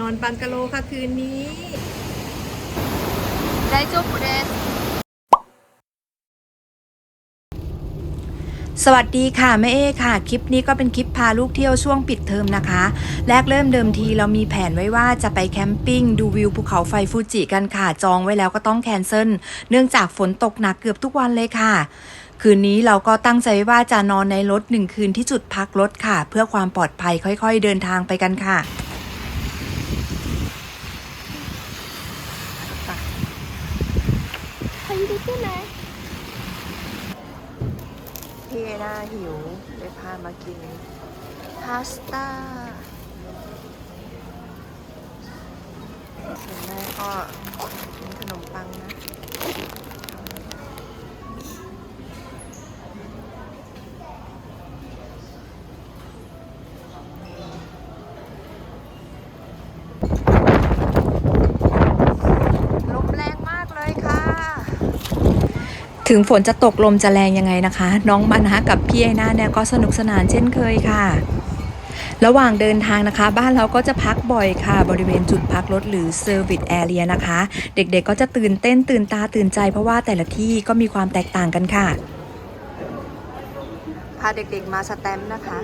นอนบันกะโลค่ะคืนนี้ ได้จบเดสสวัสดีค่ะแม่เอค่ะ คลิปนี้ก็เป็นคลิปพาลูกเที่ยวช่วงปิดเทอมนะคะ แรกเริ่มเดิมทีเรามีแผนไว้ว่าจะไปแคมปิ้งดูวิวภูเขาไฟฟูจิกันค่ะ จองไว้แล้วก็ต้องแคนเซิลเนื่องจากฝนตกหนักเกือบทุกวันเลยค่ะ คืนนี้เราก็ตั้งใจไว้ว่าจะนอนในรถหนึ่งคืนที่จุดพักรถค่ะ เพื่อความปลอดภัยค่อย ๆ เดินทางไปกันค่ะ น่าหิวเลยพามากินพาสต้าส่วนแม่ก็กินขนมปังนะ ลมแรงมากเลยค่ะ ถึงฝนจะตกลมจะแรงยังไงนะคะ น้องมานะกับพี่ไอหน้าเนี่ยก็สนุกสนานเช่นเคยค่ะ ระหว่างเดินทางนะคะ บ้านเราก็จะพักบ่อยค่ะ บริเวณจุดพักรถหรือ Service Area นะคะ เด็กๆก็จะตื่นเต้นตื่นตาตื่นใจเพราะว่าแต่ละที่ก็มีความแตกต่างกันค่ะ พาเด็กๆมาสแตมป์นะคะ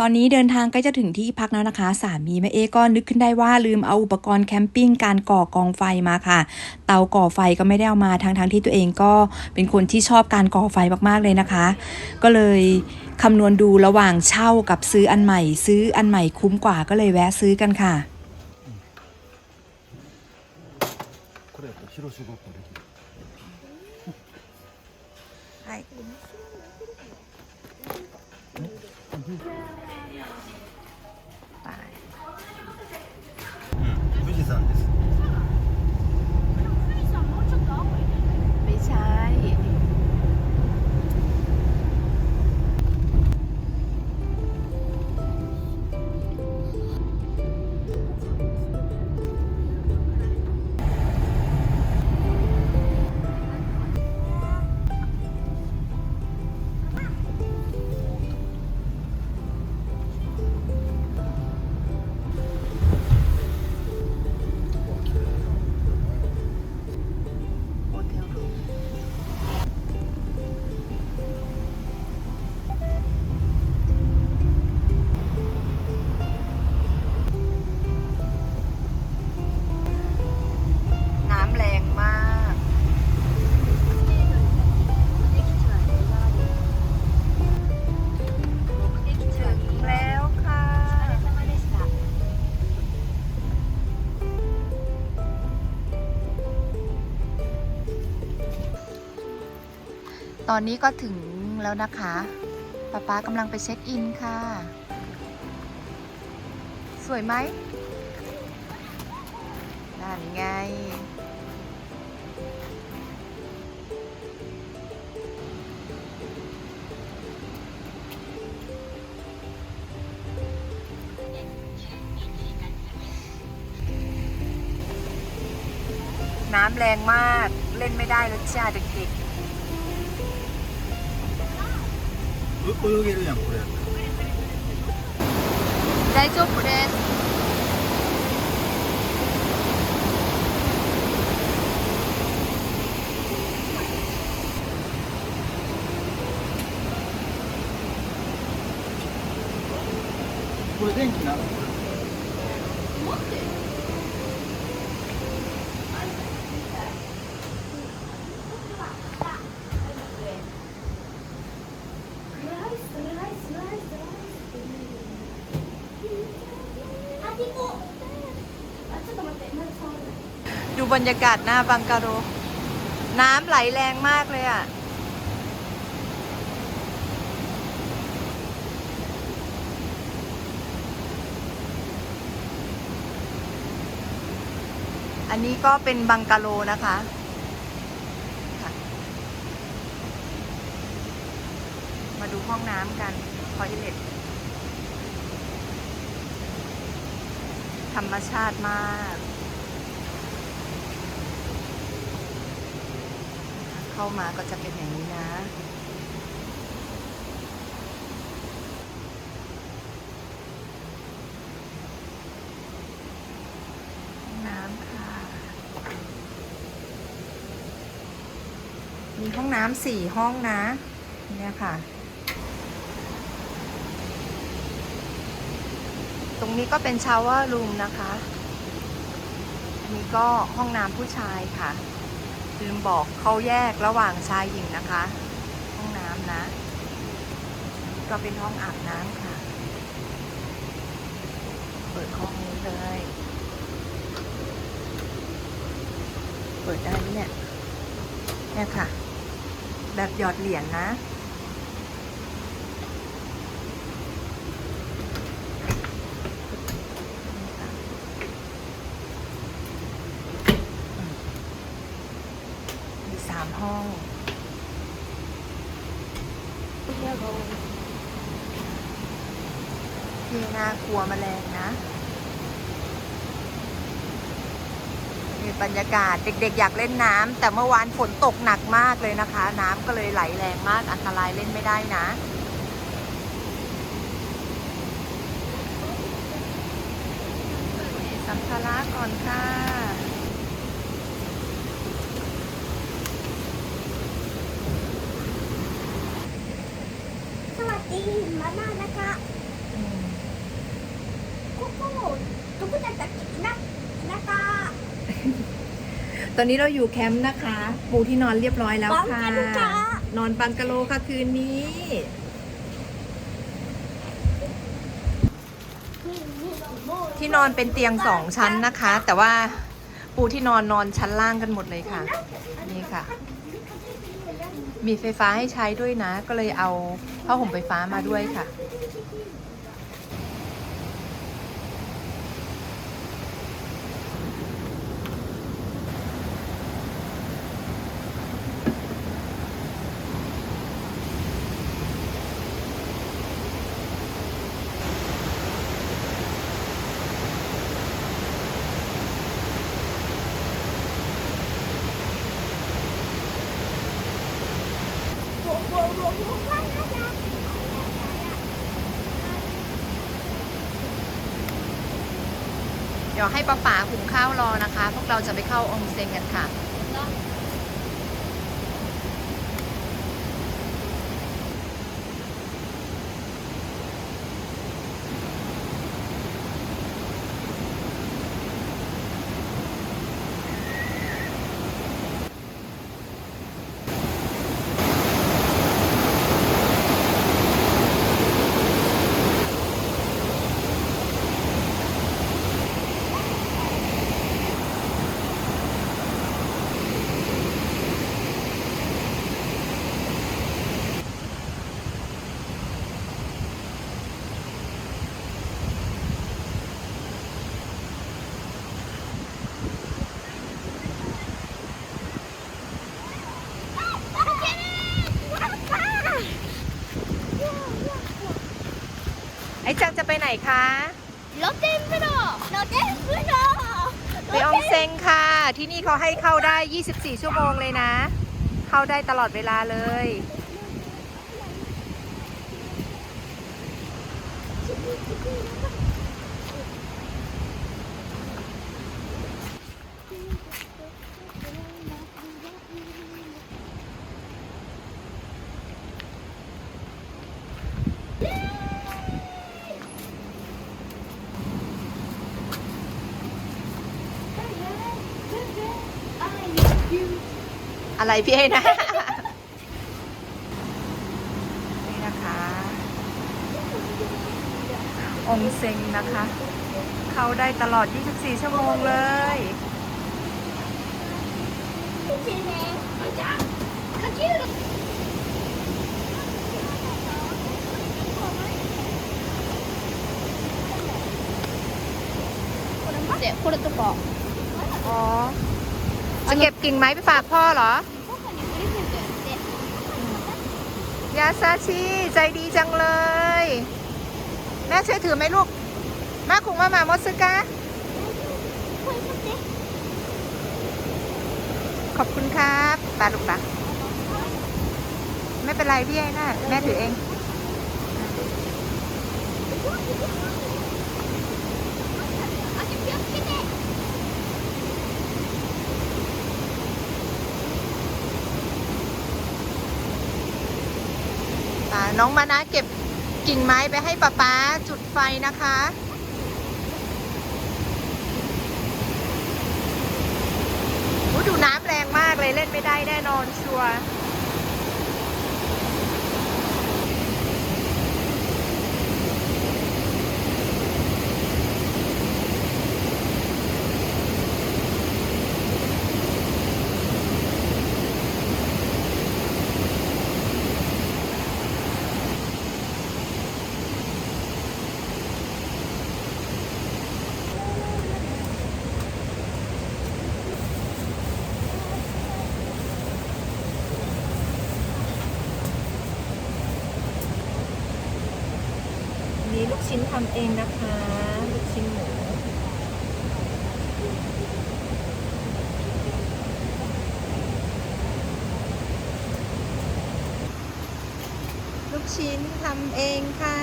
ตอนนี้เดินทางใกล้จะถึงที่พักแล้วนะคะ สามีแม่เอก็นึกขึ้นได้ว่าลืมเอาอุปกรณ์แคมปิ้งการก่อกองไฟมาค่ะ เตาก่อไฟก็ไม่ได้เอามาทั้งๆที่ตัวเองก็เป็นคนที่ชอบการก่อไฟมากๆเลยนะคะ ก็เลยคำนวณดูระหว่างเช่ากับซื้ออันใหม่ ซื้ออันใหม่คุ้มกว่าก็เลยแวะซื้อกันค่ะ これやったら広島ごっこで ตอนนี้ก็ถึงแล้วนะคะป๊าป๊ากำลังไปเช็คอินค่ะ สวยไหมนั่นไง น้ำแรงมาก เล่นไม่ได้แล้วจ้าเด็กๆ 泳げるやんこれ。大丈夫ですこれ電気なの？ ดูบรรยากาศหน้าบังกาโร น้ำไหลแรงมากเลยอะ อันนี้ก็เป็นบังกาโลนะคะค่ะมาดูห้องน้ำกันทอยเล็ตธรรมชาติมาก เข้ามาก็จะเป็นอย่างนี้นะห้องน้ำค่ะ มีห้องน้ำสี่ห้องนะ เนี่ยค่ะ ตรงนี้ก็เป็นชาวเวอร์รูมนะคะ อันนี้ก็ห้องน้ำผู้ชายค่ะ ลืมบอกเขาแยกระหว่างชายหญิงนะคะ ห้องน้ำนะ ก็เป็นห้องอาบน้ำค่ะ เปิดห้องนี้เลย เปิดได้ไหมเนี่ยเนี่ยค่ะ แบบหยอดเหรียญนะามห้องนี่น่ากลัวแมลงนะนี่บรรยากาศเด็กๆ อยากเล่นน้ำแต่เมื่อวานฝนตกหนักมากเลยนะคะ น้ำก็เลยไหลแรงมากอันตรายเล่นไม่ได้นะสัมภาระก่อนค่ะ สวัสดีมาม่านะคะโกโก้どこだったっけなนะคะ ตอนนี้เราอยู่แคมป์นะคะ ปูที่นอนเรียบร้อยแล้วค่ะ บังกะโลค่ะ นอนบังกะโลค่ะคืนนี้ ที่นอนเป็นเตียงสองชั้นนะคะ แต่ว่าปูที่นอนนอนชั้นล่างกันหมดเลยค่ะ นี่ค่ะ มีไฟฟ้าให้ใช้ด้วยนะ ก็เลยเอาผ้าห่มไฟฟ้ามาด้วยค่ะ ดี๋ยวให้ป้าป๋าหุงข้าวรอนะคะ พวกเราจะไปเข้าองเซ็นกันค่ะ จะไปไหนคะรถเต้มไปหรอรถเต็มไปหรอไปอองเซงค่ะ ที่นี่เขาให้เข้าได้ 24 ชั่วโมงเลยนะ เข้าได้ตลอดเวลาเลย อะไรพี่ให้นะนี่นะคะองเซ็งนะคะ เขาได้ตลอด 24 ชั่วโมงเลยเดี๋ยวคุณจะบอกอ๋อจะเก็บกิ่งไม้ไปฝากพ่อเหรอ ยาซาชิใจดีจังเลย แม่ช่วยถือไหมลูกแม่คงมามามอสกาขอบคุณครับปาลูกปลาไม่เป็นไรพี่ไอ้น่าแม่ถือเอง น้องมานะเก็บกิ่งไม้ไปให้ป้าป๊าจุดไฟนะคะ ดูน้ำแรงมากเลยเล่นไม่ได้แน่นอนชัวร์ นทำเองนะคะลูกชิ้นหมูลูกชิ้นทำเองค่ะ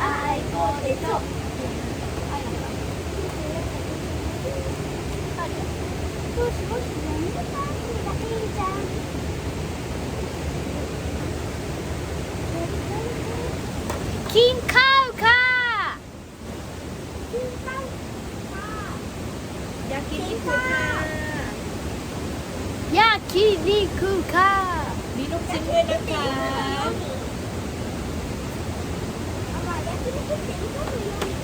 I go to the top. กินข้าวค่ะอยากกินข้าวอยากกินนี่คือค่ะมีลูกชิ้นด้วยนะคะอร่อยแล้วที่ลูกชิ้นก็มี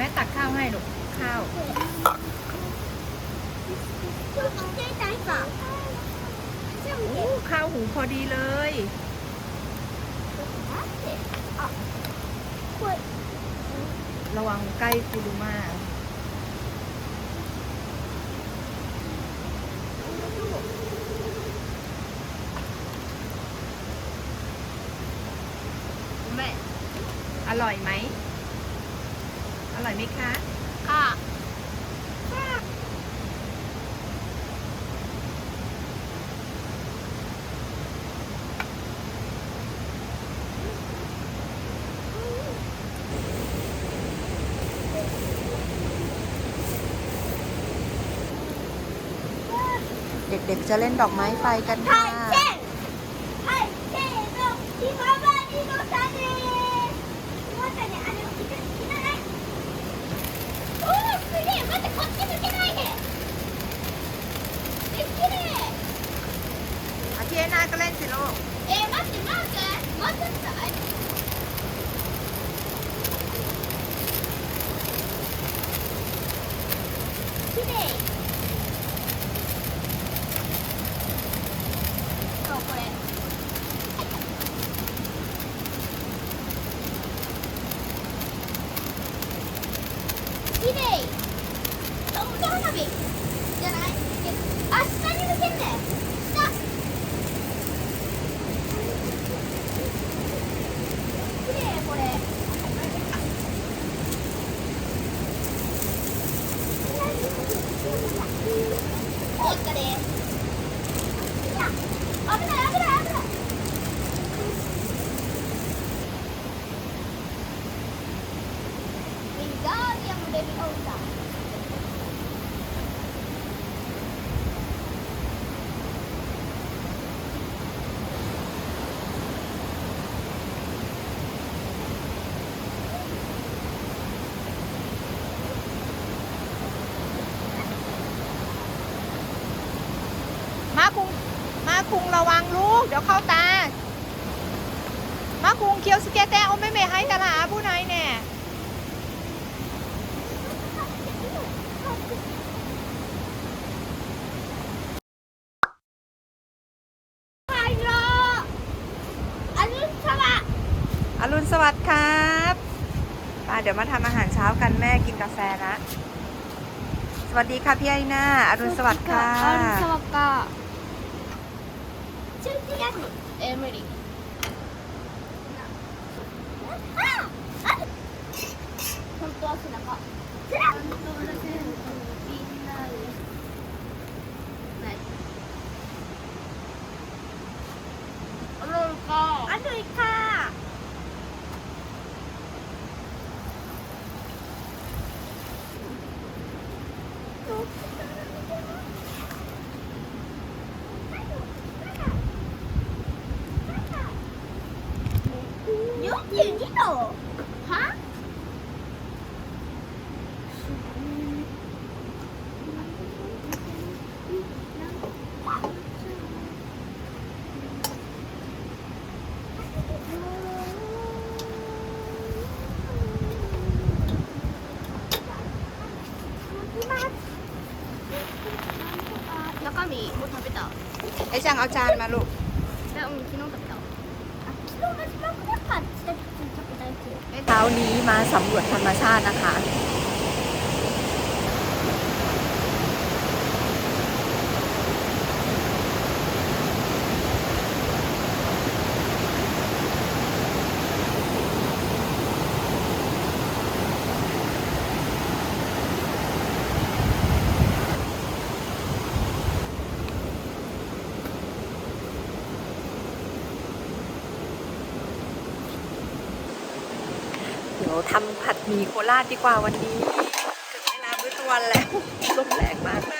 แม่ตักข้าวให้ลูกข้าวโอ้ข้าวหูพอดีเลยระวังใกล้คูรุมา แม่ อร่อยไหม อร่อยไหมคะ ค่ะ เด็กๆ จะเล่นดอกไม้ไฟกันค่ะ เดี๋ยวเข้าตา มาคุงเคียวสเกตแต่เอาไม่เมให้ตลาผู้นายแน่อรุณสวัสดิ์ครับมาเดี๋ยวมาทำอาหารเช้ากันแม่กินกาแฟนะ สวัสดีค่ะพี่ไอหน้าอรุณสวัสดิ์ค่ะอรุณสวัสดิ์ค่ะ primary เอาจานมาลูกแล้วมีคิโนกับต่าคิโนมันก็ผัดแต่ถึงจะไปได้เช้านี้มาสำรวจธรรมชาตินะคะ ยวทำผัดหมี่โคราชดีกว่าวันนี้ ถึงเวลามื้อตะวันแล้วลมแรงมาก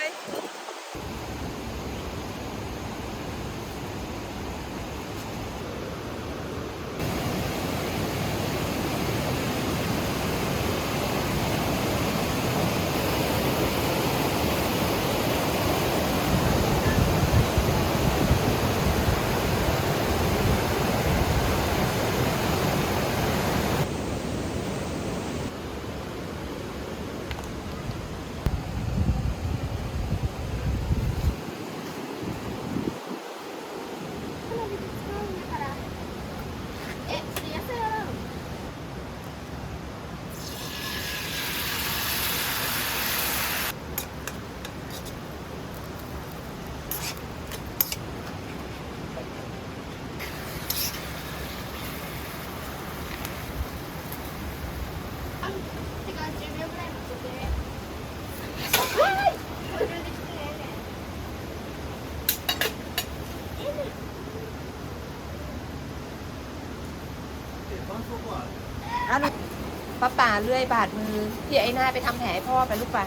าป่าเลื่อยบาดมือพี่ไอ้หน้าไปทำแผลให้พ่อไปลูกป่ะ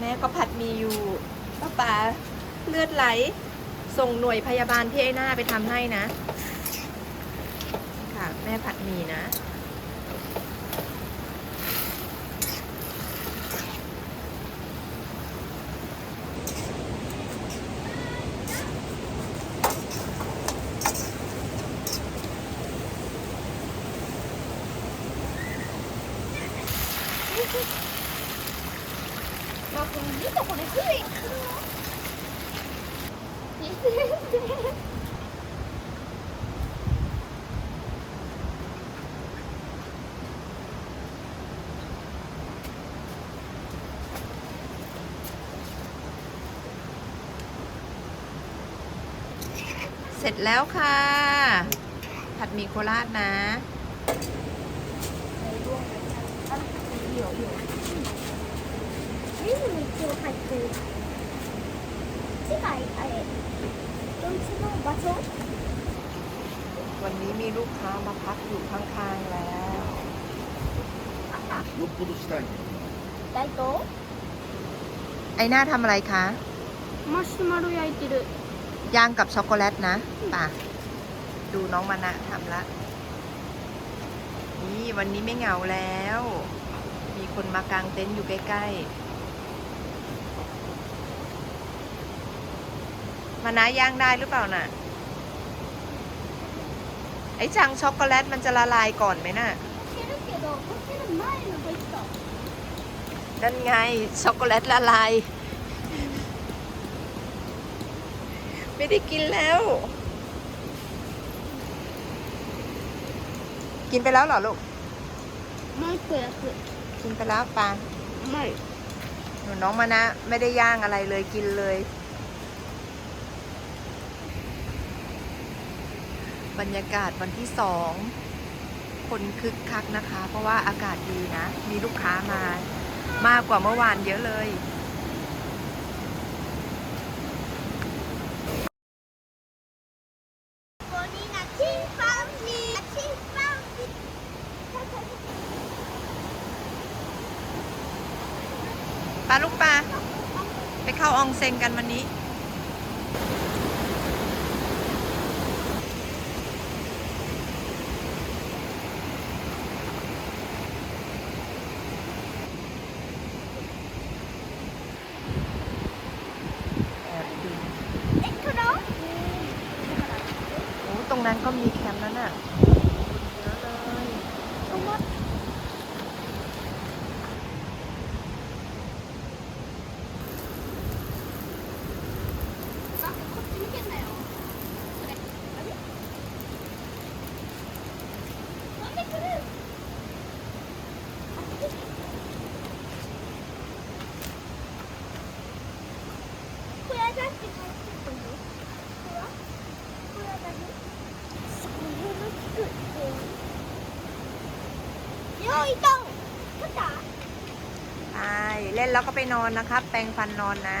แม่ก็ผัดหมีอยู่ป้าป่าเลือดไหล ส่งหน่วยพยาบาลพี่ไอ้หน้าไปทำให้นะ ค่ะ แม่ผัดหมีนะ สร็จแล้วค่ะ ผัดหมี่โคราชนะ リズム一応入ってる次回あれドイツの場所 วันนี้มีลูกค้ามาพักอยู่ข้างๆแล้ว よっぽどしたいね大東 ไอ้หน้าทำอะไรคะ マシュマロ焼いてる ย่างกับช็อกโกแลตนะป่ะดูน้องมานะทำละ นี่วันนี้ไม่เหงาแล้ว มีคนมากางเต็นท์อยู่ใกล้ๆ มานะย่างได้หรือเปล่านะ่ะ ไอ้จังช็อกโกแลตมันจะละลายก่อนไหมนะ่ะดันไงช็อกโกแลตละลาย ไม่ได้กินแล้ว กินไปแล้วเหรอลูก ไม่เปลือกินไปแล้วปานไม่หนูน้องมานะ ไม่ได้ย่างอะไรเลยกินเลย บรรยากาศวันที่สองคนคึกคักนะคะ เพราะว่าอากาศดีนะ มีลูกค้ามามากกว่าเมื่อวานเยอะเลย เนแล้วก็ไปนอนนะครับ แปรงฟันนอนนะ